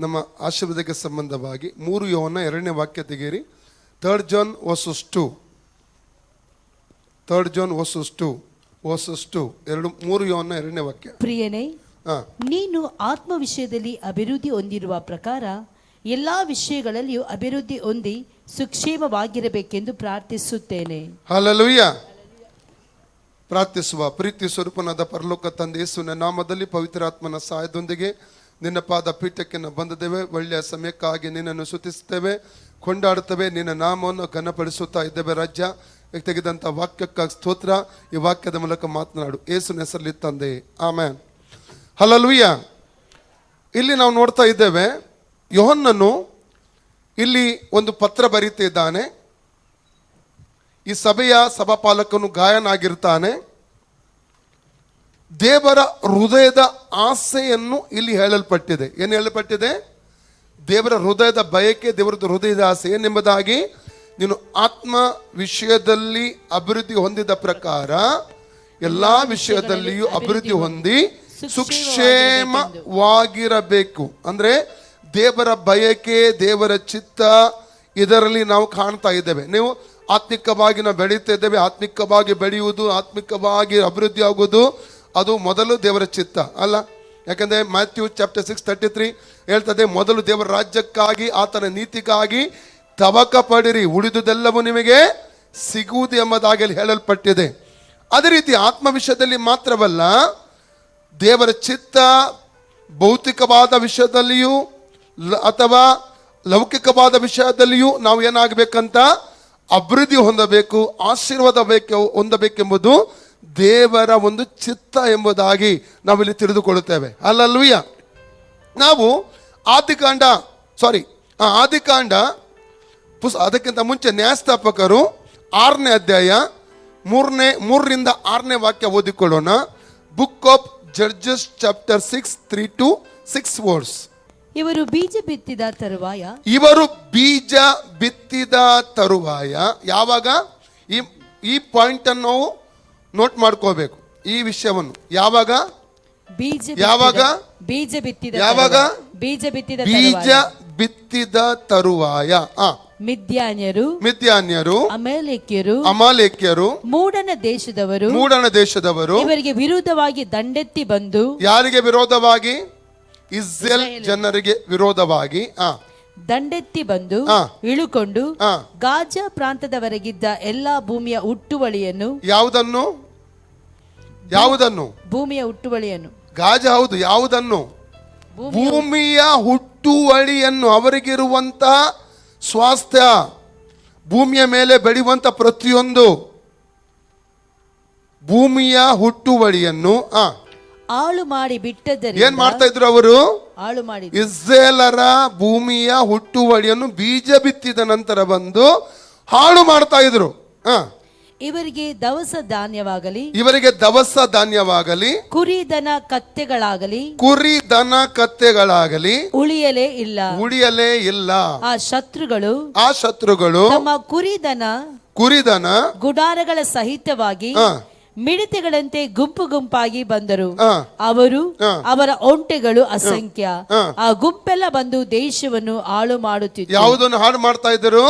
ನಮ್ಮ ಆಶೀರ್ವಾದಕ್ಕೆ ಸಂಬಂಧವಾಗಿ ಮೂರು ಯೋವನ್ನ ಎರಡನೇ ವಾಕ್ಯ ತೆಗೀರಿ third John verses two third John verses two verses two ಎರಡು ಮೂರು ಯೋವನ್ನ ಎರಡನೇ ವಾಕ್ಯ. ಪ್ರಿಯನೇ ನೀನು ಆತ್ಮ ವಿಷಯದಲ್ಲಿ ಅಭಿವೃದ್ಧಿ ಹೊಂದಿರುವ ಪ್ರಕಾರ ಎಲ್ಲ ವಿಷಯಗಳಲ್ಲಿಯೂ ಅಭಿವೃದ್ಧಿ ಹೊಂದಿ ಸುಕ್ಷೇಮವಾಗಿರಬೇಕೆಂದು ಪ್ರಾರ್ಥಿಸುತ್ತೇನೆ. ಹಲಲುಯ್ಯ ಪ್ರಾರ್ಥಿಸುವ ಪ್ರೀತಿ ಸ್ವರೂಪನಾದ ಪರಲೋಕ ತಂದೆ ಯೇಸುವಿನ ನಾಮದಲ್ಲಿ ಪವಿತ್ರಾತ್ಮನ ಸಹಾಯದೊಂದಿಗೆ ನಿನ್ನ ಪಾದ ಪೀಠಕ್ಕೆ ನಾವು ಬಂದಿದ್ದೇವೆ. ಒಳ್ಳೆಯ ಸಮಯಕ್ಕಾಗಿ ನಿನ್ನನ್ನು ಸುತಿಸ್ತೇವೆ ಕೊಂಡಾಡುತ್ತೇವೆ. ನಿನ್ನ ನಾಮವನ್ನು ಘನಪಡಿಸುತ್ತಾ ಇದ್ದೇವೆ ರಾಜ್ಯ. ತೆಗೆದಂಥ ವಾಕ್ಯಕ್ಕಾಗಿ ಸ್ತೋತ್ರ. ಈ ವಾಕ್ಯದ ಮೂಲಕ ಮಾತನಾಡು. ಏಸುನ ಹೆಸರಲ್ಲಿ ತಂದೆ. ಆಮೇನ್. ಹಲಲುಯ್ಯ ಇಲ್ಲಿ ನಾವು ನೋಡ್ತಾ ಇದ್ದೇವೆ, ಯೋಹನ್ನನು ಇಲ್ಲಿ ಒಂದು ಪತ್ರ ಬರೀತಿದ್ದಾನೆ ಈ ಸಭೆಯ ಸಭಾಪಾಲಕನು ಗಾಯನಾಗಿರ್ತಾನೆ. ದೇವರ ಹೃದಯದ ಆಸೆಯನ್ನು ಇಲ್ಲಿ ಹೇಳಲ್ಪಟ್ಟಿದೆ. ಏನು ಹೇಳಲ್ಪಟ್ಟಿದೆ? ದೇವರ ಹೃದಯದ ಬಯಕೆ ದೇವರ ಹೃದಯದ ಆಸೆ ಏನೆಂಬುದಾಗಿ ನೀನು ಆತ್ಮ ವಿಷಯದಲ್ಲಿ ಅಭಿವೃದ್ಧಿ ಹೊಂದಿದ ಪ್ರಕಾರ ಎಲ್ಲಾ ವಿಷಯದಲ್ಲಿಯೂ ಅಭಿವೃದ್ಧಿ ಹೊಂದಿ ಸುಕ್ಷೇಮವಾಗಿರಬೇಕು. ಅಂದ್ರೆ ದೇವರ ಬಯಕೆ, ದೇವರ ಚಿತ್ತ ಇದರಲ್ಲಿ ನಾವು ಕಾಣ್ತಾ ಇದ್ದೇವೆ. ನೀವು ಆತ್ಮಿಕವಾಗಿ ನಾವು ಬೆಳೀತಾ ಇದ್ದೇವೆ. ಆತ್ಮಿಕವಾಗಿ ಬೆಳೆಯುವುದು, ಆತ್ಮಿಕವಾಗಿ ಅಭಿವೃದ್ಧಿ ಆಗುವುದು ಅದು ಮೊದಲು ದೇವರ ಚಿತ್ತ, ಅಲ್ಲ? ಯಾಕಂದ್ರೆ Matthew chapter six thirty three ಹೇಳ್ತದೆ, ಮೊದಲು ದೇವರ ರಾಜ್ಯಕ್ಕಾಗಿ, ಆತನ ನೀತಿಗಾಗಿ ತವಕ ಪಡಿರಿ, ಉಳಿದುದೆಲ್ಲವೂ ನಿಮಗೆ ಸಿಗುವುದು ಎಂಬುದಾಗಿ ಹೇಳಲ್ಪಟ್ಟಿದೆ. ಅದೇ ರೀತಿ ಆತ್ಮ ವಿಷಯದಲ್ಲಿ ಮಾತ್ರವಲ್ಲ, ದೇವರ ಚಿತ್ತ ಭೌತಿಕವಾದ ವಿಷಯದಲ್ಲಿಯೂ ಅಥವಾ ಲೌಕಿಕವಾದ ವಿಷಯದಲ್ಲಿಯೂ ನಾವು ಏನಾಗಬೇಕಂತ ಅಭಿವೃದ್ಧಿ ಹೊಂದಬೇಕು, ಆಶೀರ್ವಾದ ಬೇಕು ಹೊಂದಬೇಕೆಂಬುದು ದೇವರ ಒಂದು ಚಿತ್ತ ಎಂಬುದಾಗಿ ನಾವಿಲ್ಲಿ ತಿಳಿದುಕೊಳ್ಳುತ್ತೇವೆ. ಅಲ್ಲಲ್ವಿಯ ನಾವು ಆದಿಕಾಂಡ ಸಾರಿ ಆದಿಕಾಂಡ ಪುಸ್ ಅದಕ್ಕಿಂತ ಮುಂಚೆ ನ್ಯಾಯಸ್ಥಾಪಕರು ಆರನೇ ಅಧ್ಯಾಯ ಮೂರನೇ ಮೂರರಿಂದ ಆರನೇ ವಾಕ್ಯ ಓದಿಕೊಳ್ಳೋಣ. Book of Judges chapter six three to six words ಇವರು ಬೀಜ ಬಿತ್ತಿದ ತರುವಾಯ? ಇವರು ಬೀಜ ಬಿತ್ತಿದ ತರುವಾಯ. ಯಾವಾಗ? ಈ ಈ ಪಾಯಿಂಟ್ ಅನ್ನು ನಾವು ನೋಟ್ ಮಾಡ್ಕೋಬೇಕು ಈ ವಿಷಯವನ್ನು ಯಾವಾಗ ಬೀಜ ಯಾವಾಗ? ಬೀಜ ಬಿತ್ತಿದ ಯಾವಾಗ? ಬೀಜ ಬಿತ್ತಿದ ಬೀಜ. ಬಿತ್ತಿದ ತರುವಾಯ ಆ ಮಿದ್ಯಾನ್ಯರು ಮಿಥ್ಯಾನ್ಯರು ಅಮೇಲೆಕ್ಯರು ಅಮಾಲೇಕ್ಯರು ಮೂಡನ ದೇಶದವರು ಮೂಡನ ದೇಶದವರು ಇವರಿಗೆ ವಿರೋಧವಾಗಿ ದಂಡೆತ್ತಿ ಬಂದು ಯಾರಿಗೆ ವಿರೋಧವಾಗಿ ಇಸ್ರೇಲ್ ಜನರಿಗೆ ವಿರೋಧವಾಗಿ ಆ ದಂಡೆತ್ತಿ ಬಂದು. ಇಳುಕೊಂಡು. ಗಾಜಾ ಪ್ರಾಂತದವರೆಗಿದ್ದ ಎಲ್ಲಾ ಭೂಮಿಯ ಹುಟ್ಟುವಳಿಯನ್ನು ಯಾವುದನ್ನು ಯಾವುದನ್ನು? ಭೂಮಿಯ ಹುಟ್ಟುವಳಿಯನ್ನು. ಗಾಜ ಹೌದು ಯಾವುದನ್ನು? ಭೂಮಿಯ ಹುಟ್ಟುವಳಿಯನ್ನು ಅವರಿಗಿರುವಂತಹ ಸ್ವಾಸ್ಥ್ಯ ಭೂಮಿಯ ಮೇಲೆ ಬೆಳೆಯುವಂತ ಪ್ರತಿಯೊಂದು. ಭೂಮಿಯ ಹುಟ್ಟುವಳಿಯನ್ನು ಆ. ಆಳು ಮಾಡಿ ಏನ್ ಬಿಟ್ಟದ್ದರಿಂದ ಮಾಡ್ತಾ ಇದ್ರು ಅವರು? ಆಳು ಮಾಡಿ ಇಸ್ರೇಲರ ಭೂಮಿಯ ಹುಟ್ಟುವಳಿಯನ್ನು ಬೀಜ ಬಿತ್ತಿದ ನಂತರ ಬಂದು ಹಾಳು ಮಾಡ್ತಾ ಇದ್ರು ಆ. ಇವರಿಗೆ ದವಸ ಧಾನ್ಯವಾಗಲಿ ಇವರಿಗೆ ದವಸ ಧಾನ್ಯವಾಗಲಿ ಕುರಿ ದನ ಕತ್ತೆಗಳಾಗಲಿ ಕುರಿ ದನ ಕತ್ತೆಗಳಾಗಲಿ ಉಳಿಯಲೇ ಇಲ್ಲ. ಉಳಿಯಲೇ ಇಲ್ಲ. ಆ ಶತ್ರುಗಳು ಆ ಶತ್ರುಗಳು ತಮ್ಮ ಕುರಿ ದನ ಕುರಿದನ ಗುಡಾರಗಳ ಸಹಿತವಾಗಿ ಮಿಡಿತೆಗಳಂತೆ ಗುಂಪು ಗುಂಪಾಗಿ ಬಂದರು. ಅವರು ಅವರ ಒಂಟೆಗಳು ಅಸಂಖ್ಯ. ಆ. ಗುಂಪೆಲ್ಲ ಬಂದು ದೇಶವನ್ನು ಹಾಳು ಮಾಡುತ್ತಿದ್ದರು ಯಾವುದನ್ನು ಹಾಳು ಮಾಡ್ತಾ ಇದ್ರು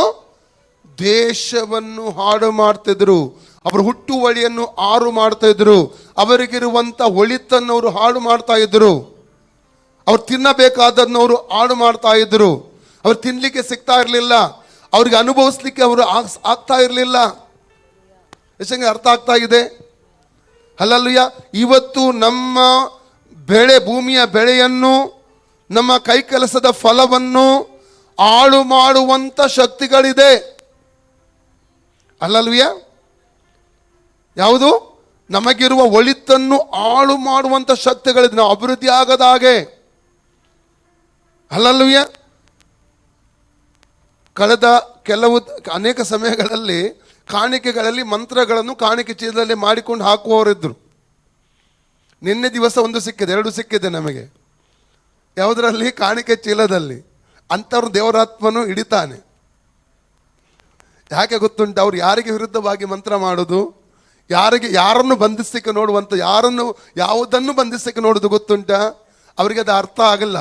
ದೇಶವನ್ನು ಹಾಡು ಮಾಡ್ತಿದ್ರು, ಅವರ ಹುಟ್ಟುವಳಿಯನ್ನು ಹಾರು ಮಾಡ್ತಾ ಇದ್ರು ಅವರಿಗಿರುವಂಥ ಒಳಿತನ್ನು ಅವರು ಹಾಳು ಮಾಡ್ತಾ ಇದ್ರು. ಅವ್ರು ತಿನ್ನಬೇಕಾದನ್ನು ಅವರು ಹಾಳು ಮಾಡ್ತಾ ಇದ್ರು. ಅವ್ರು ತಿನ್ಲಿಕ್ಕೆ ಸಿಗ್ತಾ ಇರಲಿಲ್ಲ. ಅವ್ರಿಗೆ ಅನುಭವಿಸ್ಲಿಕ್ಕೆ ಅವರು ಆಗ್ತಾ ಇರಲಿಲ್ಲ. ಎಷ್ಟಂಗೆ ಅರ್ಥ ಆಗ್ತಾ ಇದೆ? ಅಲ್ಲಲ್ಲಯ್ಯ ಇವತ್ತು ನಮ್ಮ ಬೆಳೆ, ಭೂಮಿಯ ಬೆಳೆಯನ್ನು, ನಮ್ಮ ಕೈ ಕೆಲಸದ ಫಲವನ್ನು ಹಾಳು ಮಾಡುವಂಥ ಶಕ್ತಿಗಳಿದೆ. ಅಲ್ಲಲ್ವಿಯ? ಯಾವುದು? ನಮಗಿರುವ ಒಳಿತನ್ನು ಹಾಳು ಮಾಡುವಂಥ ಶಕ್ತಿಗಳಿದೆ. ನಾವು ಅಭಿವೃದ್ಧಿ ಆಗದ ಹಾಗೆ. ಅಲ್ಲಲ್ವಿಯ? ಕಳೆದ ಕೆಲವು ಅನೇಕ ಸಮಯಗಳಲ್ಲಿ ಕಾಣಿಕೆಗಳಲ್ಲಿ ಮಂತ್ರಗಳನ್ನು ಕಾಣಿಕೆ ಚೀಲದಲ್ಲಿ ಮಾಡಿಕೊಂಡು ಹಾಕುವವರಿದ್ದರು ನಿನ್ನೆ ದಿವಸ ಒಂದು ಸಿಕ್ಕಿದೆ, ಎರಡು ಸಿಕ್ಕಿದೆ ನಮಗೆ. ಯಾವುದರಲ್ಲಿ? ಕಾಣಿಕೆ ಚೀಲದಲ್ಲಿ. ಅಂಥವ್ರು ದೇವರಾತ್ಮನು ಹಿಡಿತಾನೆ. ಯಾಕೆ ಗೊತ್ತುಂಟು? ಅವ್ರು ಯಾರಿಗೆ ವಿರುದ್ಧವಾಗಿ ಮಂತ್ರ ಮಾಡೋದು? ಯಾರಿಗೆ, ಯಾರನ್ನು ಬಂಧಿಸಲಿಕ್ಕೆ ನೋಡುವಂತ, ಯಾರನ್ನು, ಯಾವುದನ್ನು ಬಂಧಿಸಲಿಕ್ಕೆ ನೋಡೋದು ಗೊತ್ತುಂಟ? ಅವರಿಗೆ ಅದು ಅರ್ಥ ಆಗಲ್ಲ.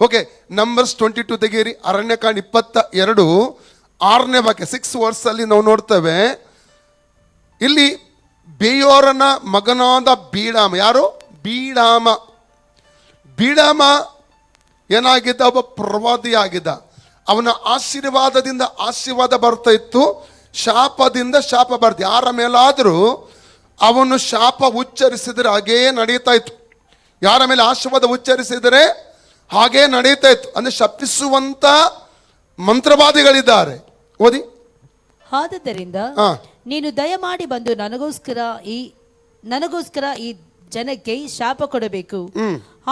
ಓಕೆ ನಂಬರ್ಸ್ ಟ್ವೆಂಟಿ ಟು ತೆಗೀರಿ ಅರಣ್ಯಕಾಂಡ್ ಇಪ್ಪತ್ತ ಎರಡು ಆರನೇ ವಾಕ್ಯ ಸಿಕ್ಸ್ ವರ್ಸ್ ಅಲ್ಲಿ ನಾವು ನೋಡ್ತೇವೆ. ಇಲ್ಲಿ ಬೇಯೋರನ ಮಗನಾದ ಬೀಡಾಮ ಯಾರು? ಬೀಡಾಮ ಬೀಡಾಮ ಏನಾಗಿದ್ದ? ಒಬ್ಬ ಪ್ರವಾದಿ ಆಗಿದ್ದ ಅವನ ಆಶೀರ್ವಾದದಿಂದ ಆಶೀರ್ವಾದ ಬರ್ತಾ ಇತ್ತು. ಶಾಪದಿಂದ ಶಾಪ ಬರ್ತು ಯಾರ ಮೇಲಾದರೂ ಅವನು ಶಾಪ ಉಚ್ಚರಿಸಿದರೆ ಹಾಗೇ ನಡೀತಾ ಇತ್ತು. ಯಾರ ಮೇಲೆ ಆಶೀರ್ವಾದ ಉಚ್ಚರಿಸಿದರೆ ಹಾಗೇ ನಡೀತಾ ಇತ್ತು. ಅಂದರೆ ಶಪಿಸುವಂತ ಮಂತ್ರವಾದಿಗಳಿದ್ದಾರೆ. ಓದಿ. ಆದ್ದರಿಂದ ಹಾ. ನೀನು ದಯಮಾಡಿ ಬಂದು ನನಗೋಸ್ಕರ ಈ ನನಗೋಸ್ಕರ ಈ ಜನಕ್ಕೆ ಶಾಪ ಕೊಡಬೇಕು.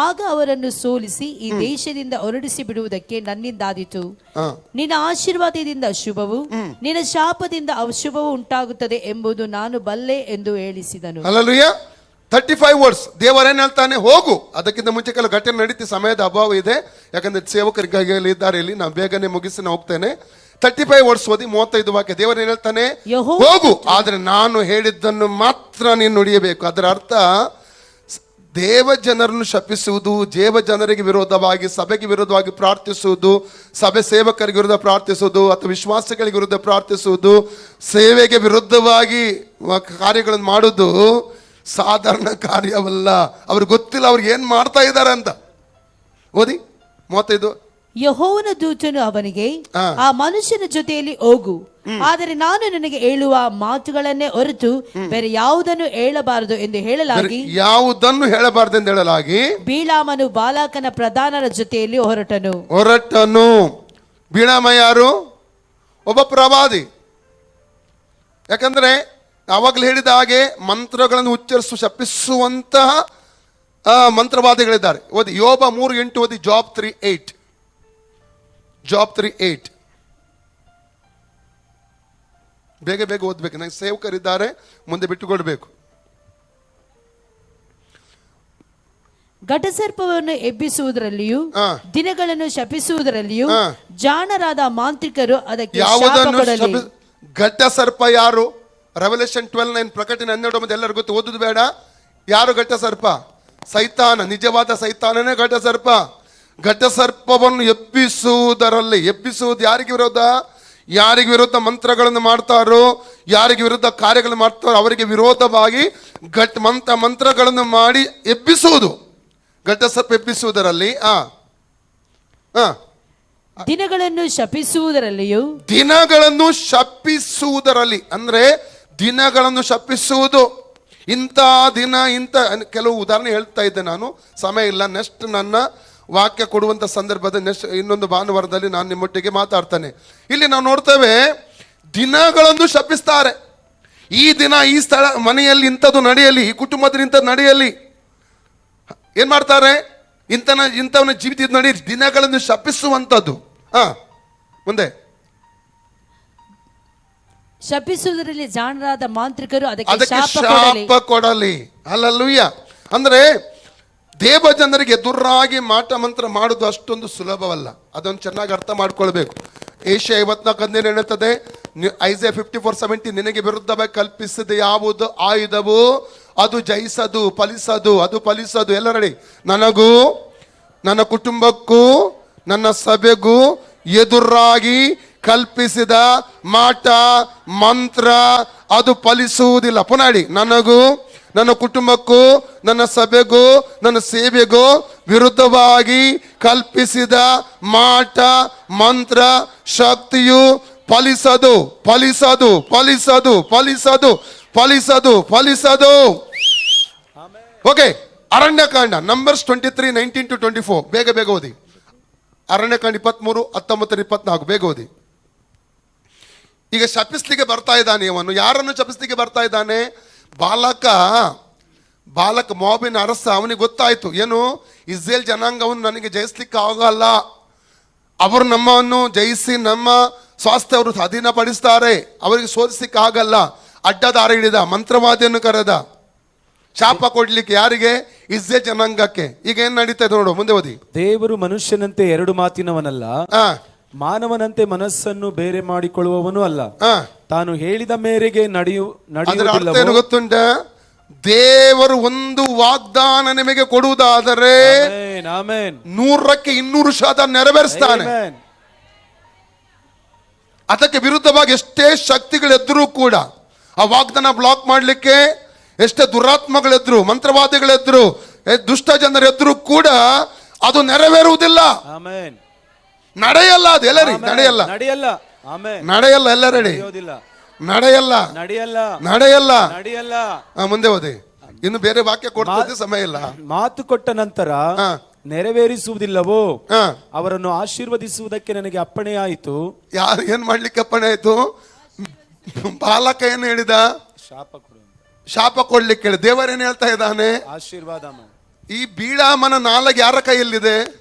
ಆಗ ಅವರನ್ನು ಸೋಲಿಸಿ ಈ ದೇಶದಿಂದ ಹೊರಡಿಸಿ ಬಿಡುವುದಕ್ಕೆ ನನ್ನಿಂದಾದೀತು. ನಿನ್ನ ಆಶೀರ್ವಾದದಿಂದ ಶುಭವು ನಿನ್ನ ಶಾಪದಿಂದ ಅಶುಭವು ಉಂಟಾಗುತ್ತದೆ ಎಂಬುದು ನಾನು ಬಲ್ಲೆ ಎಂದು ಹೇಳಿಸಿದನು. ತರ್ಟಿ ಫೈವ್ ವರ್ಡ್ಸ್ ದೇವರೇನ್ ಹೇಳ್ತಾನೆ ಹೋಗು. ಅದಕ್ಕಿಂತ ಮುಂಚೆ ಕೆಲವು ಘಟನೆ ನಡೀತಿ ಸಮಯದ ಅಭಾವ ಇದೆ. ಯಾಕಂದ್ರೆ ಸೇವಕರಿಗಾಗಿ ಇದ್ದಾರೆ ಇಲ್ಲಿ ನಾನು ಬೇಗನೆ ಮುಗಿಸಿ ನಾನು ಹೋಗ್ತೇನೆ. ತರ್ಟಿ ಫೈವ್ ವರ್ಡ್ಸ್ ಓದಿ ಮೂವತ್ತೈದು ವಾಕ್ಯ. ದೇವರೇನ್ ಹೇಳ್ತಾನೆ ಹೋಗು. ಆದ್ರೆ ನಾನು ಹೇಳಿದ್ದನ್ನು ಮಾತ್ರ ನೀನು ನುಡಿಯಬೇಕು. ಅದರ ಅರ್ಥ ದೇವ ಜನರನ್ನು ಶಪಿಸುವುದು ದೇವ ಜನರಿಗೆ ವಿರೋಧವಾಗಿ, ಸಭೆಗೆ ವಿರೋಧವಾಗಿ ಪ್ರಾರ್ಥಿಸುವುದು, ಸಭೆ ಸೇವಕರಿಗೆ ವಿರುದ್ಧ ಪ್ರಾರ್ಥಿಸುವುದು ಅಥವಾ ವಿಶ್ವಾಸಗಳಿಗೆ ವಿರುದ್ಧ ಪ್ರಾರ್ಥಿಸುವುದು, ಸೇವೆಗೆ ವಿರುದ್ಧವಾಗಿ ಕಾರ್ಯಗಳನ್ನು ಮಾಡುವುದು ಸಾಧಾರಣ ಕಾರ್ಯವಲ್ಲ. ಅವ್ರಿಗೆ ಗೊತ್ತಿಲ್ಲ ಅವ್ರಿಗೆ ಏನು ಮಾಡ್ತಾ ಇದ್ದಾರೆ ಅಂತ. ಓದಿ, ಮೂವತ್ತೈದು. ಯಹೋವನ ದೂತನು ಅವನಿಗೆ ಆ. ಮನುಷ್ಯನ ಜೊತೆಯಲ್ಲಿ ಹೋಗು. ಆದರೆ ನಾನು ನಿನಗೆ ಹೇಳುವ ಮಾತುಗಳನ್ನೇ ಹೊರತು ಬೇರೆ ಯಾವುದನ್ನು ಹೇಳಬಾರದು ಎಂದು ಹೇಳಲಾಗಿ ಯಾವುದನ್ನು ಹೇಳಬಾರದು ಎಂದು ಹೇಳಲಾಗಿ ಬೀಳಾಮನು ಬಾಲಕನ ಪ್ರಧಾನರ ಜೊತೆಯಲ್ಲಿ ಹೊರಟನು. ಹೊರಟನು. ಬೀಳಾಮ ಯಾರು? ಒಬ್ಬ ಪ್ರವಾದಿ. ಯಾಕಂದ್ರೆ ಆವಾಗಲೇ ಹೇಳಿದ ಹಾಗೆ ಮಂತ್ರಗಳನ್ನು ಉಚ್ಚರಿಸು ಶಪಿಸುವಂತಹ ಮಂತ್ರವಾದಿಗಳಿದ್ದಾರೆ. ಓದಿ ಯೋಬ ಮೂರು ಎಂಟು ಓದಿ Job three eight Job three eight ಬೇಗ ಬೇಗ ಓದ್ಬೇಕು. ನಂಗೆ ಸೇವಕರಿದ್ದಾರೆ ಮುಂದೆ ಬಿಟ್ಟುಕೊಡ್ಬೇಕು. ಘಟಸರ್ಪವನ್ನು ಎಬ್ಬಿಸುವುದರಲ್ಲಿಯೂ ಹಾ. ದಿನಗಳನ್ನು ಶಪಿಸುವುದರಲ್ಲಿಯೂ ಹಾ. ಜಾಣರಾದ ಮಾಂತ್ರಿಕರು ಅದಕ್ಕೆ ಶಾಪ ಯಾವುದನ್ನು ಕೊಡಲಿ. ಶಪಿ- ಘಟ್ಟ ಸರ್ಪ ಯಾರು? ರೆವಲ್ಯೂಷನ್ ಟ್ವೆಲ್ ನೈನ್ ಪ್ರಕಟಣೆ ಹನ್ನೆರಡು ಮತ್ತೆ ಎಲ್ಲರಿಗೂ ಗೊತ್ತು ಓದುದು ಬೇಡ. ಯಾರು ಘಟ್ಟ ಸರ್ಪ ಸೈತಾನ ನಿಜವಾದ ಸೈತಾನನೇ ಘಟಸರ್ಪ. ಸರ್ಪ ಘಟ್ಟ ಸರ್ಪವನ್ನು ಎಬ್ಬಿಸುವುದರಲ್ಲಿ ಎಬ್ಬಿಸುವುದು ಯಾರಿಗೆ ವಿರೋಧ ಯಾರಿಗೆ ವಿರುದ್ಧ ಮಂತ್ರಗಳನ್ನು ಮಾಡ್ತಾರೋ ಯಾರಿಗೆ ವಿರುದ್ಧ ಕಾರ್ಯಗಳನ್ನು ಮಾಡ್ತಾರೋ ಅವರಿಗೆ ವಿರೋಧವಾಗಿ ಘಟ್ ಮಂತ ಮಂತ್ರಗಳನ್ನು ಮಾಡಿ ಎಬ್ಬಿಸುವುದು. ಘಟಸರ್ಪ ಸರ್ಪ ಎಬ್ಬಿಸುವುದರಲ್ಲಿ ಆ ಆ. ದಿನಗಳನ್ನು ಶಪಿಸುವುದರಲ್ಲಿಯೂ? ದಿನಗಳನ್ನು ಶಪಿಸುವುದರಲ್ಲಿ ಅಂದ್ರೆ ದಿನಗಳನ್ನು ಶಪಿಸುವುದು. ಇಂಥ ದಿನ ಇಂಥ ಕೆಲವು ಉದಾಹರಣೆ ಹೇಳ್ತಾ ಇದ್ದೆ ನಾನು. ಸಮಯ ಇಲ್ಲ ನೆಕ್ಸ್ಟ್ ನನ್ನ ವಾಕ್ಯ ಕೊಡುವಂಥ ಸಂದರ್ಭದ ನೆಕ್ಸ್ಟ್ ಇನ್ನೊಂದು ಭಾನುವಾರದಲ್ಲಿ ನಾನು ನಿಮ್ಮೊಟ್ಟಿಗೆ ಮಾತಾಡ್ತಾನೆ. ಇಲ್ಲಿ ನಾವು ನೋಡ್ತೇವೆ ದಿನಗಳನ್ನು ಶಪಿಸ್ತಾರೆ ಈ ದಿನ ಈ ಸ್ಥಳ ಮನೆಯಲ್ಲಿ ಇಂಥದ್ದು ನಡೆಯಲಿ ಈ ಕುಟುಂಬದಲ್ಲಿ ಇಂಥದ್ದು ನಡೆಯಲಿ. ಏನು ಮಾಡ್ತಾರೆ? ಇಂಥನ ಇಂಥವನ ಜೀವಿತ ನಡಿ ದಿನಗಳನ್ನು ಶಪಿಸುವಂಥದ್ದು ಹಾಂ ಮುಂದೆ. ಶಪಿಸುವುದರಲ್ಲಿ ಜಾಣರಾದ ಮಾಂತ್ರಿಕರು ಅದಕ್ಕೆ ಶಾಪ ಕೊಡಲಿ. ಅಲ್ಲಲ್ಲೂಯ್ಯ ಅಂದ್ರೆ ದೇವ ಜನರಿಗೆ ಎದುರಾಗಿ ಮಾಟ ಮಂತ್ರ ಮಾಡೋದು ಅಷ್ಟೊಂದು ಸುಲಭವಲ್ಲ. ಅದೊಂದು ಚೆನ್ನಾಗಿ ಅರ್ಥ ಮಾಡ್ಕೊಳ್ಬೇಕು. ಏಷ್ಯಾ ಐವತ್ನಾಲ್ಕು ಹದಿನೇಳು ಹೇಳುತ್ತದೆ ಐಸೆ ಫಿಫ್ಟಿ ಫೋರ್ ಸೆವೆಂಟಿ ನಿನಗೆ ವಿರುದ್ಧವಾಗಿ ಕಲ್ಪಿಸಿದ ಯಾವುದು? ಆಯುಧವು? ಅದು ಜಯಿಸದು, ಫಲಿಸದು, ಅದು ಫಲಿಸದು. ಎಲ್ಲ ರೆಡಿ ನನಗೂ, ನನ್ನ ಕುಟುಂಬಕ್ಕೂ, ನನ್ನ ಸಭೆಗೂ ಎದುರಾಗಿ ಕಲ್ಪಿಸಿದ ಮಾಟ, ಮಂತ್ರ ಅದು ಫಲಿಸುವುದಿಲ್ಲ. ಪುನಾಡಿ, ನನಗೂ ನನ್ನ ಕುಟುಂಬಕ್ಕೂ, ನನ್ನ ಸಭೆಗೂ, ನನ್ನ ಸೇವೆಗೂ ವಿರುದ್ಧವಾಗಿ ಕಲ್ಪಿಸಿದ ಮಾಟ, ಮಂತ್ರ, ಶಕ್ತಿಯು ಫಲಿಸದು ಫಲಿಸದು ಫಲಿಸದು ಫಲಿಸದು ಫಲಿಸದು ಫಲಿಸದು. Okay, Aranyakanda Numbers twenty three nineteen to twenty four ಬೇಗ ಬೇಗ ಓದಿ. ಅರಣ್ಯಕಾಂಡ ಇಪ್ಪತ್ಮೂರು, ಹತ್ತೊಂಬತ್ತರ ಇಪ್ಪತ್ನಾಲ್ಕು. ಬೇಗ ಓದಿ. ಈಗ ಶಪಿಸ್ಲಿಕ್ಕೆ ಬರ್ತಾ ಇದ್ದಾನೆ ಇವನು. ಯಾರನ್ನು ಶಪಿಸ್ಲಿಕ್ಕೆ ಬರ್ತಾ ಇದ್ದಾನೆ? ಬಾಲಕ ಬಾಲಕ ಮೋಬಿನ ಅರಸ ಅವನಿಗೆ ಗೊತ್ತಾಯ್ತು ಏನು? ಇಸ್ರೇಲ್ ಜನಾಂಗವನ್ನು ನನಗೆ ಜಯಿಸ್ಲಿಕ್ಕೆ ಆಗಲ್ಲ. ಅವರು ನಮ್ಮನ್ನು ಜಯಿಸಿ ನಮ್ಮ ಸ್ವಾಸ್ಥ್ಯ ಅವರು ಅಧೀನಪಡಿಸ್ತಾರೆ ಅವರಿಗೆ ಸೋಲಿಸ್ಲಿಕ್ಕೆ ಆಗಲ್ಲ. ಅಡ್ಡದಾರ ಹಿಡಿದ ಮಂತ್ರವಾದಿಯನ್ನು ಕರೆದ. ಶಾಪ ಕೊಡ್ಲಿಕ್ಕೆ ಯಾರಿಗೆ? ಇಸ್ರೇಲ್ ಜನಾಂಗಕ್ಕೆ. ಈಗ ಏನ್ ನಡೀತಾ ಇದೆ ನೋಡು ಮುಂದೆ ಓದಿ. ದೇವರು ಮನುಷ್ಯನಂತೆ ಎರಡು ಮಾತಿನವನಲ್ಲ. ಮಾನವನಂತೆ ಮನಸ್ಸನ್ನು ಬೇರೆ ಮಾಡಿಕೊಳ್ಳುವವನು ಅಲ್ಲ ತಾನು ಹೇಳಿದ ಮೇರೆಗೆ ನಡೆಯು ಏನು ಗೊತ್ತುಂಟ ದೇವರು ಒಂದು ವಾಗ್ದಾನ ನಿಮಗೆ ಕೊಡುವುದಾದರೆ. ನೂರಕ್ಕೆ ಇನ್ನೂರು ಶಾತ ನೆರವೇರಿಸ್ತಾನೆ. ಅದಕ್ಕೆ ವಿರುದ್ಧವಾಗಿ ಎಷ್ಟೇ ಶಕ್ತಿಗಳೆದ್ರೂ ಕೂಡ ಆ ವಾಗ್ದಾನ ಬ್ಲಾಕ್ ಮಾಡಲಿಕ್ಕೆ ಎಷ್ಟೇ ದುರಾತ್ಮಗಳೆದ್ರು ಮಂತ್ರವಾದಿಗಳೆದ್ರು ದುಷ್ಟ ಜನರೆದ್ರು ಕೂಡ ಅದು ನೆರವೇರುವುದಿಲ್ಲ ಆಮೆನ್. ನಡೆಯಲ್ಲ ಅದು ಎಲ್ಲರಿ. ನಡೆಯಲ್ಲ. ನಡೆಯಲ್ಲ. ಆಮೆನ್. ನಡೆಯಲ್ಲ ಎಲ್ಲರೆಡಿ? ನಡೆಯೋದಿಲ್ಲ. ನಡೆಯಲ್ಲ. ನಡೆಯಲ್ಲ. ನಡೆಯಲ್ಲ. ನಡೆಯಲ್ಲ. ಆ, ಮುಂದೆ ಓದಿ ಇನ್ನು ಬೇರೆ ವಾಕ್ಯ ಕೊಡ್ತಾ ಸಮಯ ಇಲ್ಲ. ಮಾತು ಕೊಟ್ಟ ನಂತರ ಹಾ. ನೆರವೇರಿಸುವುದಿಲ್ಲವೋ? ಹಾ. ಅವರನ್ನು ಆಶೀರ್ವದಿಸುವುದಕ್ಕೆ ನನಗೆ ಅಪ್ಪಣೆ ಆಯಿತು. ಯಾರು ಏನ್ ಮಾಡ್ಲಿಕ್ಕೆ ಅಪ್ಪಣೆ ಆಯ್ತು? ಬಾಲಕ ಏನ್ ಹೇಳಿದ? ಶಾಪ ಕೊಡು ಶಾಪ ಕೊಡ್ಲಿಕ್ಕೆ ಹೇಳಿ. ದೇವರೇನ್ ಹೇಳ್ತಾ ಇದ್ದಾನೆ? ಆಶೀರ್ವಾದ ಮಾಡು. ಈ ಬೀಳಾಮನ ನಾಲ್ಗೆ ಯಾರ ಕೈಯಲ್ಲಿದೆ?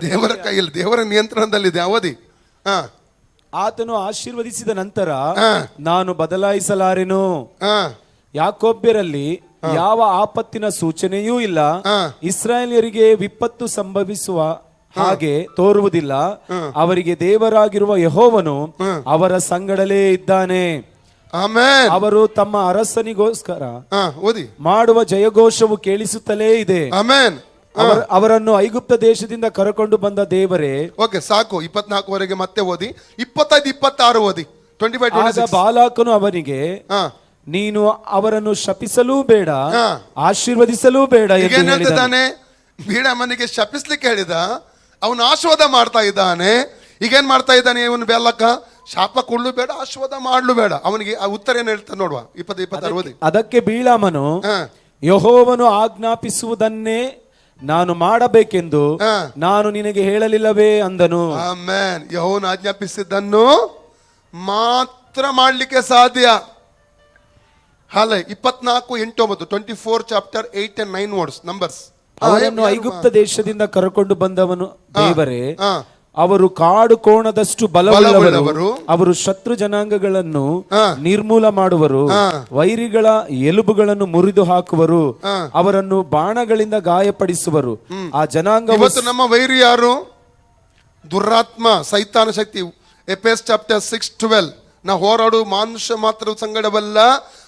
ದೇವರು ಕೈಯಲ್ಲಿ ದೇವರ ನಿಯಂತ್ರಣದಲ್ಲಿದೆ ಅವಧಿ. ಹಾ. ಆತನು ಆಶೀರ್ವದಿಸಿದ ನಂತರ ನಾನು ಬದಲಾಯಿಸಲಾರೆನು? ಯಾಕೊಬ್ಬರಲ್ಲಿ ಯಾವ ಆಪತ್ತಿನ ಸೂಚನೆಯೂ ಇಲ್ಲ. ಇಸ್ರಾಯೇಲಿಯರಿಗೆ ವಿಪತ್ತು ಸಂಭವಿಸುವ ಹಾಗೆ ತೋರುವುದಿಲ್ಲ. ಅವರಿಗೆ ದೇವರಾಗಿರುವ ಯಹೋವನು ಅವರ ಸಂಗಡಲೇ ಇದ್ದಾನೆ. ಆಮೇನ್ ಅವರು ತಮ್ಮ ಅರಸನಿಗೋಸ್ಕರ ಹಾ ಓದಿ. ಮಾಡುವ ಜಯಘೋಷವು ಕೇಳಿಸುತ್ತಲೇ ಇದೆ. ಆಮೇನ್ ಅವರ ಅವರನ್ನು ಐಗುಪ್ತ ದೇಶದಿಂದ ಕರಕೊಂಡು ಬಂದ ದೇವರೇ. ಓಕೆ ಸಾಕು. ಇಪ್ಪತ್ನಾಲ್ಕುವರೆಗೆ ಮತ್ತೆ ಓದಿ. ಇಪ್ಪತ್ತೈದು ಇಪ್ಪತ್ತಾರು ಓದಿ. ಟ್ವೆಂಟಿ ಫೈವ್ ಟ್ವೆಂಟಿ ಬಾಲಾಕನು ಅವನಿಗೆ ಹಾ. ನೀನು ಅವರನ್ನು ಶಪಿಸಲೂ ಬೇಡ ಹಾ. ಆಶೀರ್ವದಿಸಲೂ ಬೇಡ ಎಂದು ಏನ್ ಹೇಳಿದನು. ಹೇಳ್ತಿದ್ದಾನೆ ಬೀಳಮ್ಮನಿಗೆ ಶಪಿಸ್ಲಿಕ್ಕೆ ಹೇಳಿದ. ಅವನು ಆಶೀರ್ವಾದ ಮಾಡ್ತಾ ಇದ್ದಾನೆ. ಈಗೇನ್ ಮಾಡ್ತಾ ಇದ್ದಾನೆ ಇವನು ಬೆಲ್ಲಕ್ಕ? ಶಾಪ ಕೊಡ್ಲು ಬೇಡ ಆಶ್ವಾದ ಮಾಡ್ಲು ಬೇಡ ಅವನಿಗೆ ಆ ಉತ್ತರ ಏನು ಹೇಳ್ತಾನೆ ನೋಡುವ? ಇಪ್ಪತ್ತು ಇಪ್ಪತ್ತಾರು ಅದಕ್ಕೆ ಬೀಳಾಮನು ಯಹೋವನು ಆಜ್ಞಾಪಿಸುವುದನ್ನೇ ನಾನು ಮಾಡಬೇಕೆಂದು. ನಾನು ನಿನಗೆ ಹೇಳಲಿಲ್ಲವೇ ಅಂದನು. ಆಮೇನ್. ಯಹೋವನು ಆಜ್ಞಾಪಿಸಿದ್ದನ್ನು ಮಾತ್ರ ಮಾಡ್ಲಿಕ್ಕೆ ಸಾಧ್ಯ. ಹಾಲೆ ಇಪ್ಪತ್ನಾಲ್ಕು ಎಂಟು ಒಂಬತ್ತು twenty four chapter eight and nine words Numbers ಅವರನ್ನು ಐಗುಪ್ತ ದೇಶದಿಂದ ಕರ್ಕೊಂಡು ಬಂದವನು ದೇವರೇ. ಅವರು ಕಾಡು ಕೋಣದಷ್ಟು ಬಲವುಳ್ಳವರು. ಅವರು ಶತ್ರು ಜನಾಂಗಗಳನ್ನು. ನಿರ್ಮೂಲ ಮಾಡುವರು. ವೈರಿಗಳ ಎಲುಬುಗಳನ್ನು ಮುರಿದು ಹಾಕುವರು. ಅವರನ್ನು ಬಾಣಗಳಿಂದ ಗಾಯಪಡಿಸುವರು. ಆ ಜನಾಂಗ ನಮ್ಮ ವೈರಿ ಯಾರು? ದುರಾತ್ಮ ಸೈತಾನ ಶಕ್ತಿ. ಎಪೆಸ್ ಚಾಪ್ಟರ್ ಸಿಕ್ಸ್ ಟ್ವೆಲ್ ನಾ ಹೋರಾಡು ಮಾನುಷ್ಯ ಮಾತ್ರ ಸಂಗಡವಲ್ಲ.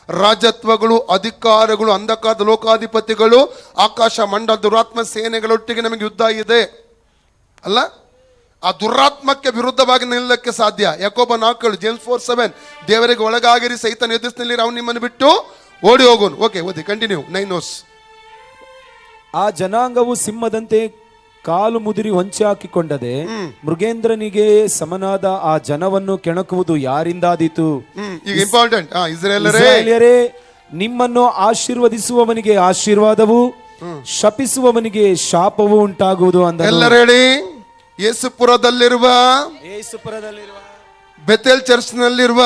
ರಾಜತ್ವಗಳು ಅಧಿಕಾರಗಳು ಅಂಧಕಾರದ ಲೋಕಾಧಿಪತಿಗಳು ಆಕಾಶ ಮಂಡ ದುರಾತ್ಮ ಸೇನೆಗಳೊಟ್ಟಿಗೆ ನಮಗೆ ಯುದ್ಧ ಇದೆ. ಅಲ್ಲ? ಆ ದುರಾತ್ಮಕ್ಕೆ ವಿರುದ್ಧವಾಗಿ ನಿಲ್ಲಕ್ಕೆ ಸಾಧ್ಯ. ಯಾಕೊಬ್ಬ ನಾಲ್ಕೇಳು ಜೇಮ್ಸ್ ಫೋರ್ ಸೆವೆನ್. ದೇವರಿಗೆ ಒಳಗಾಗಿರಿ ಸೈತನ ಎದುರಿಸಿನಲ್ಲಿ ಅವನು ನಿಮ್ಮನ್ನು ಬಿಟ್ಟು ಓಡಿ ಹೋಗೋನು ಓಕೆ ಓದಿ ಕಂಟಿನ್ಯೂ ನೈನ್ ಓಸ್ ಆ ಜನಾಂಗವು ಸಿಂಹದಂತೆ ಕಾಲು ಮುದುರಿ ಹೊಂಚಿ ಹಾಕಿಕೊಂಡದೆ ಮೃಗೇಂದ್ರನಿಗೆ ಸಮನಾದ ಆ ಜನವನ್ನು ಕೆಣಕುವುದು ಯಾರಿಂದಾದೀತು? ಈಗ ಇಂಪಾರ್ಟೆಂಟ್ ಇಸ್ರೇಲರೇ ನಿಮ್ಮನ್ನು ಆಶೀರ್ವದಿಸುವವನಿಗೆ ಆಶೀರ್ವಾದವು ಶಪಿಸುವವನಿಗೆ ಶಾಪವು ಉಂಟಾಗುವುದು ಅಂದ ಎಲ್ಲರೂ ಹೇಳಿ. ಯೇಸುಪುರದಲ್ಲಿರುವ ಬೆಥೇಲ್ ಚರ್ಚ್ನಲ್ಲಿರುವ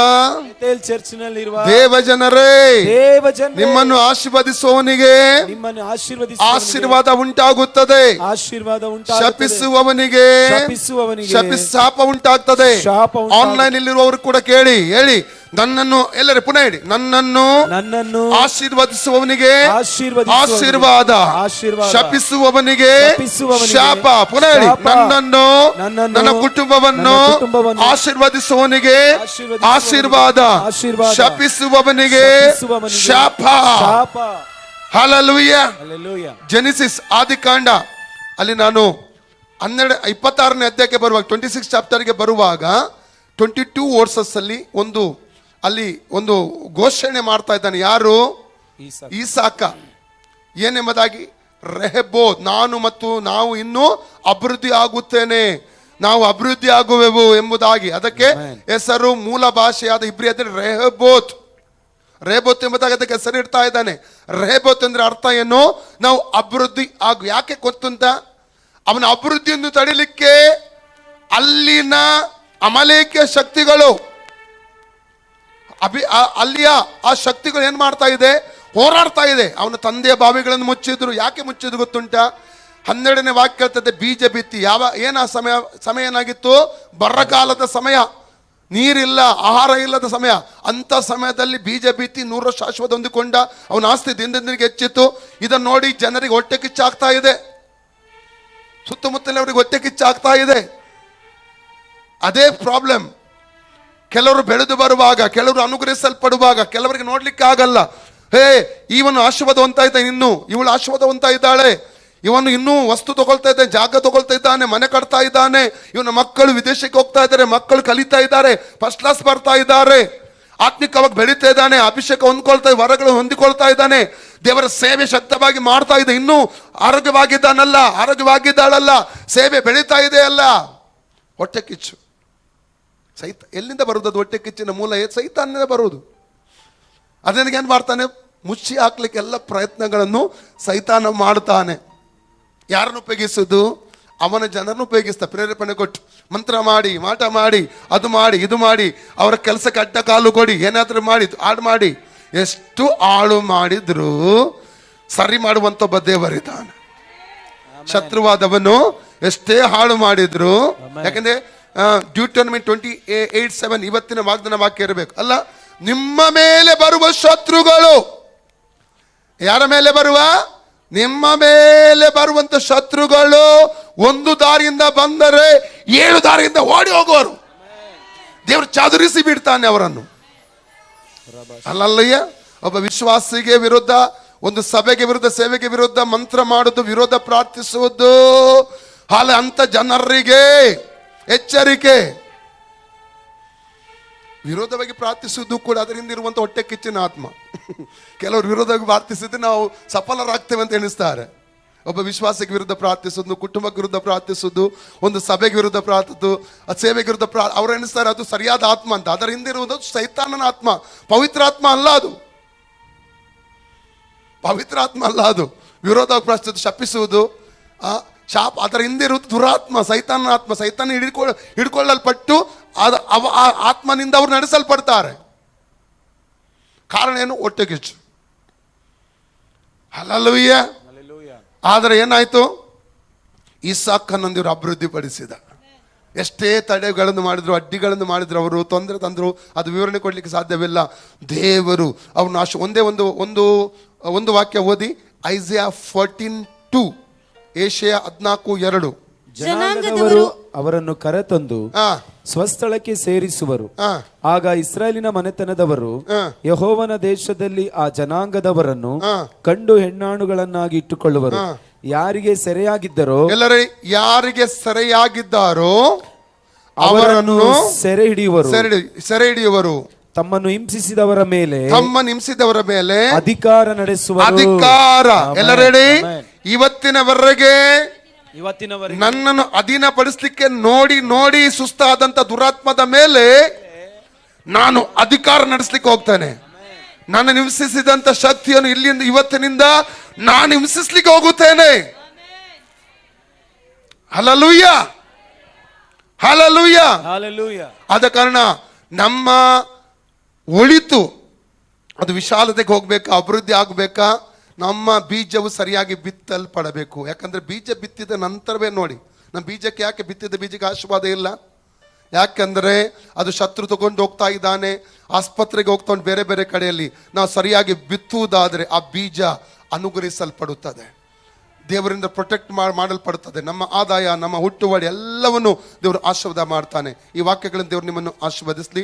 ಜನರೇ ದೇವಜನರೇ ದೇವಜನ ನಿಮ್ಮನ್ನು ಆಶೀರ್ವದಿಸುವವನಿಗೆ ನಿಮ್ಮನ್ನು ಆಶೀರ್ವದಿಸ ಆಶೀರ್ವಾದ ಉಂಟಾಗುತ್ತದೆ. ಆಶೀರ್ವಾದ ಉಂಟು ಶಪಿಸುವವನಿಗೆ ಶಪಿಸುವವನಿಗೆ ಶಪಿಸ್ ಶಾಪ ಉಂಟಾಗ್ತದೆ. ಶಾಪ ಉಂಟಾಗುತ್ತದೆ. ಆನ್ಲೈನ್ ಇಲ್ಲಿರುವವರು ಕೂಡ ಕೇಳಿ ಹೇಳಿ ನನ್ನನ್ನು ಎಲ್ಲರೂ ಪುನಃ ಹೇಳಿ ನನ್ನನ್ನು ನನ್ನನ್ನು ಆಶೀರ್ವದಿಸುವವನಿಗೆ ಆಶೀರ್ವಾದ ಆಶೀರ್ವಾದ. ಶಪಿಸುವವನಿಗೆ ಶಾಪ. ಪುನಃ ಹೇಳಿ ನನ್ನನ್ನು ನನ್ನ ಕುಟುಂಬವನ್ನು ಆಶೀರ್ವದಿಸುವವನಿಗೆ ಆಶೀರ್ವಾದ. ಶಪಿಸುವವನಿಗೆ ಶಾಪ. ಹಲಲುಯ್ಯ ಜೆನಿಸಿಸ್ ಆದಿಕಾಂಡ. ಅಲ್ಲಿ ನಾನು ಹನ್ನೆರಡು ಇಪ್ಪತ್ತಾರನೇ ಅಧ್ಯಾಯಕ್ಕೆ ಬರುವಾಗ ಟ್ವೆಂಟಿ ಸಿಕ್ಸ್ ಚಾಪ್ಟರ್ಗೆ ಬರುವಾಗ ಟ್ವೆಂಟಿ ಟೂ ವರ್ಸಸ್ ಅಲ್ಲಿ ಒಂದು ಅಲ್ಲಿ ಒಂದು ಘೋಷಣೆ ಮಾಡ್ತಾ ಇದ್ದಾನೆ ಯಾರು? ಈಸಾಕ. ಈಸಾಕ. ಏನೆಂಬುದಾಗಿ ರೆಹಬೋ ನಾನು ಮತ್ತು ನಾವು ಇನ್ನೂ ಅಭಿವೃದ್ಧಿ ಆಗುತ್ತೇನೆ ನಾವು ಅಭಿವೃದ್ಧಿ ಆಗುವೆವು ಎಂಬುದಾಗಿ. ಅದಕ್ಕೆ ಹೆಸರು ಮೂಲ ಭಾಷೆಯಾದ ಇಬ್ರಿಯದಲ್ಲಿ ರೆಹಬೋತ್ ರೇಬೋತ್ ಎಂಬುದಾಗಿ ಅದಕ್ಕೆ ಹೆಸರು ಇಡ್ತಾ ಇದ್ದಾನೆ. ರೆಹಬೋತ್ ಅಂದ್ರೆ ಅರ್ಥ ಏನು? ನಾವು ಅಭಿವೃದ್ಧಿ ಆಗು ಯಾಕೆ ಗೊತ್ತುಂಟ? ಅವನ ಅಭಿವೃದ್ಧಿಯನ್ನು ತಡಿಲಿಕ್ಕೆ ಅಲ್ಲಿನ ಅಮಲೇಖ್ಯ ಶಕ್ತಿಗಳು ಅಭಿ, ಆ- ಅಲ್ಲಿಯ ಆ ಶಕ್ತಿಗಳು ಏನು ಮಾಡ್ತಾ ಇದೆ? ಹೋರಾಡ್ತಾ ಇದೆ. ಅವನ ತಂದೆಯ ಬಾವಿಗಳನ್ನು ಮುಚ್ಚಿದ್ರು. ಯಾಕೆ ಮುಚ್ಚಿದ್ರು ಗೊತ್ತುಂಟ? ಹನ್ನೆರಡನೇ ವಾಕ್ಯ ಕೇಳ್ತದೆ, ಬೀಜ ಬಿತ್ತಿ. ಯಾವ, ಏನ ಸಮಯ ಸಮಯ ಏನಾಗಿತ್ತು? ಬರಗಾಲದ ಸಮಯ. ನೀರಿಲ್ಲ, ಆಹಾರ ಇಲ್ಲದ ಸಮಯ. ಅಂತ ಸಮಯದಲ್ಲಿ ಬೀಜ ಬಿತ್ತಿ ನೂರ ಶಾಶ್ವತ ಹೊಂದಿಕೊಂಡ ಅವನ ಆಸ್ತಿ ದಿನದಿಂದ ಹೆಚ್ಚಿತ್ತು. ಇದನ್ನು ನೋಡಿ ಜನರಿಗೆ ಹೊಟ್ಟೆ ಕಿಚ್ಚಾಗ್ತಾ ಇದೆ. ಸುತ್ತಮುತ್ತಲವರಿಗೆ ಹೊಟ್ಟೆ ಕಿಚ್ಚಾಗ್ತಾ ಇದೆ. ಅದೇ ಪ್ರಾಬ್ಲಮ್ ಕೆಲವರು ಬೆಳೆದು ಬರುವಾಗ, ಕೆಲವರು ಅನುಗ್ರಹಿಸಲ್ಪಡುವಾಗ, ಕೆಲವರಿಗೆ ನೋಡ್ಲಿಕ್ಕೆ ಆಗಲ್ಲ ಹೇ, ಇವನು ಆಶೀರ್ವಾದ ಹೊಂತಾ ಇದ್ದಾನೆ ಇನ್ನು? ಇವಳು ಆಶೀರ್ವಾದ ಹೊಂತಾ ಇದ್ದಾಳೆ ಇವನು ಇನ್ನೂ ವಸ್ತು ತಗೊಳ್ತಾ ಇದ್ದಾನೆ, ಜಾಗ ತಗೊಳ್ತಾ ಇದ್ದಾನೆ, ಮನೆ ಕಟ್ತಾ ಇದ್ದಾನೆ. ಇವನ ಮಕ್ಕಳು ವಿದೇಶಕ್ಕೆ ಹೋಗ್ತಾ ಇದ್ದಾರೆ, ಮಕ್ಕಳು ಕಲಿತಾ ಇದ್ದಾರೆ ಫಸ್ಟ್ ಕ್ಲಾಸ್ ಬರ್ತಾ ಇದ್ದಾರೆ. ಆತ್ಮಿಕವಾಗಿ ಬೆಳೀತಾ ಇದ್ದಾನೆ, ಅಭಿಷೇಕ ಹೊಂದ್ಕೊಳ್ತಾ ವರಗಳು ಹೊಂದಿಕೊಳ್ತಾ ಇದ್ದಾನೆ. ದೇವರ ಸೇವೆ ಶಕ್ತವಾಗಿ ಮಾಡ್ತಾ ಇದೆ, ಇನ್ನೂ ಆರೋಗ್ಯವಾಗಿದ್ದಾನಲ್ಲ, ಆರೋಗ್ಯವಾಗಿದ್ದಾಳಲ್ಲ, ಸೇವೆ ಬೆಳೀತಾ ಇದೆ ಅಲ್ಲ ಹೊಟ್ಟೆ ಕಿಚ್ಚು. ಸೈತ ಎಲ್ಲಿಂದ ಬರುವುದು? ಅದು ಹೊಟ್ಟೆ ಕಿಚ್ಚಿನ ಮೂಲ ಏ- ಸೈತಾನ್ಯದ ಬರುವುದು. ಅದನಿಗೆ ಏನು ಮಾಡ್ತಾನೆ? ಮುಚ್ಚಿ ಹಾಕ್ಲಿಕ್ಕೆ ಎಲ್ಲ ಪ್ರಯತ್ನಗಳನ್ನು ಸೈತಾನ ಮಾಡ್ತಾನೆ. ಯಾರನ್ನು ಉಪಯೋಗಿಸುದು ಅವನ ಜನರನ್ನು ಉಪಯೋಗಿಸ್ತಾ ಪ್ರೇರೇಪಣೆ ಕೊಟ್ಟು ಮಂತ್ರ ಮಾಡಿ ಮಾಟ ಮಾಡಿ ಅದು ಮಾಡಿ ಇದು ಮಾಡಿ ಅವರ ಕೆಲಸಕ್ಕೆ ಅಡ್ಡ ಕಾಲು ಕೊಡಿ ಏನಾದರೂ ಮಾಡಿ ಹಾಡು ಮಾಡಿ. ಎಷ್ಟು ಹಾಳು ಮಾಡಿದ್ರು ಸರಿ ಮಾಡುವಂತ ಒಬ್ಬ ದೇವರಿದ್ದಾನೆ ಶತ್ರುವಾದವನು ಎಷ್ಟೇ ಹಾಳು ಮಾಡಿದ್ರು ಯಾಕಂದ್ರೆ ಡ್ಯೂಟರ್ಮಿ ಟ್ವೆಂಟಿ ಏಟ್ ಸೆವೆನ್ ಇವತ್ತಿನ ವಾಗ್ದಾನ ವಾಕ್ಯ ಇರಬೇಕು. ಅಲ್ಲ, ನಿಮ್ಮ ಮೇಲೆ ಬರುವ ಶತ್ರುಗಳು. ಯಾರ ಮೇಲೆ ಬರುವ? ನಿಮ್ಮ ಮೇಲೆ ಬರುವಂತ ಶತ್ರುಗಳು ಒಂದು ದಾರಿಯಿಂದ ಬಂದರೆ ಏಳು ದಾರಿಯಿಂದ ಓಡಿ ಹೋಗುವರು. ದೇವರು ಚಾದುರಿಸಿ ಬಿಡ್ತಾನೆ ಅವರನ್ನು. ಅಲ್ಲಲ್ಲಯ್ಯ, ಒಬ್ಬ ವಿಶ್ವಾಸಿಗೆ ವಿರುದ್ಧ, ಒಂದು ಸಭೆಗೆ ವಿರುದ್ಧ, ಸೇವೆಗೆ ವಿರುದ್ಧ ಮಂತ್ರ ಮಾಡುವುದು, ವಿರೋಧ ಪ್ರಾರ್ಥಿಸುವುದು. ಹಾಲ, ಅಂತ ಜನರಿಗೆ ಎಚ್ಚರಿಕೆ. ವಿರೋಧವಾಗಿ ಪ್ರಾರ್ಥಿಸುವುದು ಕೂಡ ಅದರಿಂದ ಇರುವಂತಹ ಹೊಟ್ಟೆ ಕಿಚ್ಚಿನ ಆತ್ಮ. ಕೆಲವರು ವಿರೋಧವಾಗಿ ಪ್ರಾರ್ಥಿಸಿದ್ರೆ ನಾವು ಸಫಲರಾಗ್ತೇವೆ ಅಂತ ಎಣಿಸ್ತಾರೆ. ಒಬ್ಬ ವಿಶ್ವಾಸಕ್ಕೆ ವಿರುದ್ಧ ಪ್ರಾರ್ಥಿಸುವುದು ಕುಟುಂಬಕ್ಕೆ ವಿರುದ್ಧ ಪ್ರಾರ್ಥಿಸೋದು ಒಂದು ಸಭೆಗೆ ವಿರುದ್ಧ ಪ್ರಾರ್ಥಿಸೋದು ಆ ಸೇವೆಗೆ ವಿರುದ್ಧ ಪ್ರಾ ಅವ್ರು ಎಣಿಸ್ತಾರೆ ಅದು ಸರಿಯಾದ ಆತ್ಮ ಅಂತ. ಅದರ ಹಿಂದಿರುವುದು ಸೈತಾನನ ಆತ್ಮ. ಪವಿತ್ರ ಆತ್ಮ ಅಲ್ಲ ಅದು. ಪವಿತ್ರ ಆತ್ಮ ಅಲ್ಲ ಅದು. ವಿರೋಧ ಪ್ರಸ್ತುತ ಶಪಿಸುವುದು ಆ, ಶಾಪ ಅದರ ಹಿಂದೆ ಇರುವುದು ದುರಾತ್ಮ ಸೈತಾನ ಆತ್ಮ ಸೈತಾನ ಹಿಡ್ಕೊ ಹಿಡ್ಕೊಳ್ಳಲ್ಪಟ್ಟು ಅದ ಅವ ಆ ಆತ್ಮನಿಂದ ಅವರು ನಡೆಸಲ್ಪಡ್ತಾರೆ. ಕಾರಣ ಏನು? ಹೊಟ್ಟೆ ಕಿಚ್ಚು ಹಲಲುಯ್ಯ ಆದರೆ ಏನಾಯಿತು? ಈ ಇವರು ಅಭಿವೃದ್ಧಿಪಡಿಸಿದ. ಎಷ್ಟೇ ತಡೆಗಳನ್ನು ಮಾಡಿದ್ರು ಅಡ್ಡಿಗಳನ್ನು ಮಾಡಿದ್ರು ಅವರು ತೊಂದರೆ ತಂದರು ಅದು ವಿವರಣೆ ಕೊಡಲಿಕ್ಕೆ ಸಾಧ್ಯವಿಲ್ಲ. ದೇವರು ಅವ್ರನ್ನ ಅಷ್ಟು ಒಂದೇ ಒಂದು ಒಂದು ಒಂದು ವಾಕ್ಯ ಓದಿ ಐಸಿಯಾ ಫೋರ್ಟೀನ್ ಟು. ಏಷ್ಯಾ ಹದಿನಾಲ್ಕು ಎರಡು. ಜನಾಂಗದವರು ಅವರನ್ನು ಕರೆತಂದು ಆ ಸ್ವಸ್ಥಳಕ್ಕೆ ಸೇರಿಸುವರು. ಆ ಆಗ ಇಸ್ರಾಯೇಲಿನ ಮನೆತನದವರು. ಯಹೋವನ ದೇಶದಲ್ಲಿ ಆ ಜನಾಂಗದವರನ್ನು ಆ. ಕಂಡು ಹೆಣ್ಣಾಣುಗಳನ್ನಾಗಿ ಇಟ್ಟುಕೊಳ್ಳುವರು. ಯಾರಿಗೆ ಸೆರೆಯಾಗಿದ್ದರೋ ಎಲ್ಲರೂ ಯಾರಿಗೆ ಸೆರೆಯಾಗಿದ್ದಾರೋ ಅವರನ್ನು ಸೆರೆ ಹಿಡಿಯುವರು ಸೆರೆ ಸೆರೆ ಹಿಡಿಯುವರು ತಮ್ಮನ್ನು ಹಿಂಸಿಸಿದವರ ಮೇಲೆ ತಮ್ಮ ನಿಮಿಸಿದವರ ಮೇಲೆ ಅಧಿಕಾರ ನಡೆಸುವರು. ಅಧಿಕಾರ. ಎಲ್ಲರೇ ಎಲ್ಲರೆಡಿ. ಇವತ್ತಿನವರೆಗೆ ಇವತ್ತಿನವರೆಗೆ ನನ್ನನ್ನು ಅಧೀನಪಡಿಸ್ಲಿಕ್ಕೆ ನೋಡಿ ನೋಡಿ ಸುಸ್ತಾದಂತ ದುರಾತ್ಮದ ಮೇಲೆ ನಾನು ಅಧಿಕಾರ ನಡೆಸಲಿಕ್ಕೆ ಹೋಗ್ತೇನೆ. ನಾನು ಹಿಂಸಿಸಿದಂತ ಶಕ್ತಿಯನ್ನು ಇಲ್ಲಿಂದ ಇವತ್ತಿನಿಂದ ನಾನು ಹಿಂಸಿಸ್ಲಿಕ್ಕೆ ಹೋಗುತ್ತೇನೆ. ಹಲಲುಯ್ಯ ಹಲಲುಯ್ಯ. ಆದ ಕಾರಣ ನಮ್ಮ ಒಳಿತು ಅದು ವಿಶಾಲತೆಗೆ ಹೋಗ್ಬೇಕಾ ಅಭಿವೃದ್ಧಿ ಆಗಬೇಕಾ? ನಮ್ಮ ಬೀಜವು ಸರಿಯಾಗಿ ಬಿತ್ತಲ್ಪಡಬೇಕು. ಯಾಕಂದ್ರೆ ಬೀಜ ಬಿತ್ತಿದ ನಂತರವೇ ನೋಡಿ. ನಮ್ಮ ಬೀಜಕ್ಕೆ ಯಾಕೆ ಬಿತ್ತಿದ ಬೀಜಕ್ಕೆ ಆಶೀರ್ವಾದ ಇಲ್ಲ? ಯಾಕಂದ್ರೆ ಅದು ಶತ್ರು ತಗೊಂಡು ಹೋಗ್ತಾ ಇದ್ದಾನೆ. ಆಸ್ಪತ್ರೆಗೆ ಹೋಗ್ತಾನೆ ಬೇರೆ ಬೇರೆ ಕಡೆಯಲ್ಲಿ. ನಾವು ಸರಿಯಾಗಿ ಬಿತ್ತುವುದಾದರೆ ಆ ಬೀಜ ಅನುಗ್ರಹಿಸಲ್ಪಡುತ್ತದೆ. ದೇವರಿಂದ ಪ್ರೊಟೆಕ್ಟ್ ಮಾಡಲ್ಪಡುತ್ತದೆ. ನಮ್ಮ ಆದಾಯ, ನಮ್ಮ ಹುಟ್ಟುವಳಿ ಎಲ್ಲವನ್ನು ದೇವರು ಆಶೀರ್ವಾದ ಮಾಡ್ತಾನೆ. ಈ ವಾಕ್ಯಗಳನ್ನು ದೇವರು ನಿಮ್ಮನ್ನು ಆಶೀರ್ವದಿಸಲಿ.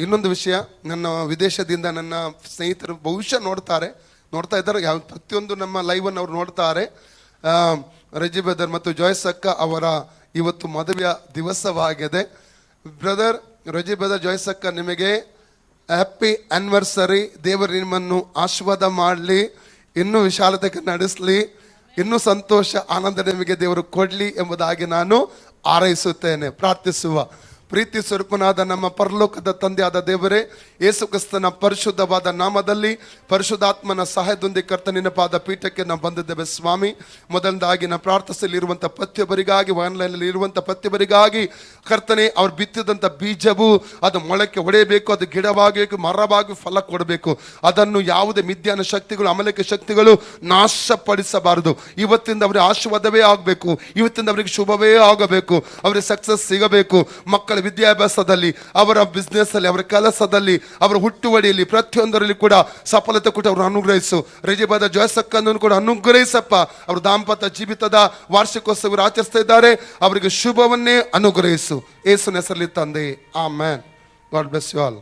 ಇನ್ನೊಂದು ವಿಷಯ, ನನ್ನ ವಿದೇಶದಿಂದ ನನ್ನ ಸ್ನೇಹಿತರು ಬಹುಶಃ ನೋಡ್ತಾರೆ. ನೋಡ್ತಾ ಇದ್ದಾರೆ. ಯಾವ ಪ್ರತಿಯೊಂದು ನಮ್ಮ ಲೈವನ್ನು ಅವ್ರು ನೋಡ್ತಾರೆ. ರಜಿ ಬ್ರದರ್ ಮತ್ತು ಜೋಯ್ಸ್ ಅಕ್ಕ ಅವರ ಇವತ್ತು ಮದುವೆಯ ದಿವಸವಾಗಿದೆ. ಬ್ರದರ್, ರಜಿ ಬ್ರದರ್, ಜೋಯ್ಸ್ ಅಕ್ಕ ನಿಮಗೆ ಹ್ಯಾಪಿ ಆನಿವರ್ಸರಿ ದೇವರು ನಿಮ್ಮನ್ನು ಆಶೀರ್ವಾದ ಮಾಡಲಿ. ಇನ್ನೂ ವಿಶಾಲತೆಗೆ ನಡೆಸಲಿ. ಇನ್ನೂ ಸಂತೋಷ, ಆನಂದ ನಿಮಗೆ ದೇವರು ಕೊಡಲಿ ಎಂಬುದಾಗಿ ನಾನು ಹಾರೈಸುತ್ತೇನೆ. ಪ್ರಾರ್ಥಿಸುವ. ಪ್ರೀತಿ ಸ್ವರೂಪನಾದ ನಮ್ಮ ಪರಲೋಕದ ತಂದೆಯಾದ ದೇವರೇ, ಯೇಸು ಕ್ರಿಸ್ತನ ಪರಿಶುದ್ಧವಾದ ನಾಮದಲ್ಲಿ ಪರಿಶುದ್ಧಾತ್ಮನ ಸಹಾಯದೊಂದಿಗೆ ಕರ್ತನಿನ ಪಾದ ಪೀಠಕ್ಕೆ ನಾವು ಬಂದಿದ್ದೇವೆ ಸ್ವಾಮಿ. ಮೊದಲದಾಗಿ ನಾವು ಪ್ರಾರ್ಥಿಸಲಿರುವಂಥ ಪ್ರತಿಯೊಬ್ಬರಿಗಾಗಿ ಆನ್ಲೈನಲ್ಲಿ ಇರುವಂಥ ಪ್ರತಿಯೊಬ್ಬರಿಗಾಗಿ ಕರ್ತನೆ, ಅವ್ರು ಬಿತ್ತಿದಂಥ ಬೀಜವು ಅದು ಮೊಳಕೆ ಹೊಡೆಯಬೇಕು, ಅದು ಗಿಡವಾಗಬೇಕು ಮರವಾಗಿ ಫಲ ಕೊಡಬೇಕು. ಅದನ್ನು ಯಾವುದೇ ಮಿಥ್ಯಾನ ಶಕ್ತಿಗಳು ಅಮಲಕ್ಕೆ ಶಕ್ತಿಗಳು ನಾಶಪಡಿಸಬಾರದು. ಇವತ್ತಿಂದ ಅವರಿಗೆ ಆಶೀರ್ವಾದವೇ ಆಗಬೇಕು. ಇವತ್ತಿಂದ ಅವರಿಗೆ ಶುಭವೇ ಆಗಬೇಕು. ಅವರಿಗೆ ಸಕ್ಸಸ್ ಸಿಗಬೇಕು. ಮಕ್ಕಳ ವಿದ್ಯಾಭ್ಯಾಸದಲ್ಲಿ, ಅವರ ಬಿಸ್ನೆಸ್ ಅಲ್ಲಿ ಅವರ ಕೆಲಸದಲ್ಲಿ, ಅವರ ಹುಟ್ಟುವಡಿಯಲ್ಲಿ ಪ್ರತಿಯೊಂದರಲ್ಲಿ ಕೂಡ ಸಫಲತೆ ಕೊಟ್ಟು ಅವರು ಅನುಗ್ರಹಿಸು. ರಜೆಬಾದ ಜಯಸಕ್ಕನ್ನು ಕೂಡ ಅನುಗ್ರಹಿಸಪ್ಪ. ಅವರು ದಾಂಪತ್ಯ ಜೀವಿತದ ವಾರ್ಷಿಕೋತ್ಸವ ಆಚರಿಸ್ತಾ ಇದ್ದಾರೆ. ಅವರಿಗೆ ಶುಭವನ್ನೇ ಅನುಗ್ರಹಿಸು. ಏಸುನ ಹೆಸರಲ್ಲಿ ತಂದೆ. Amen God bless you all.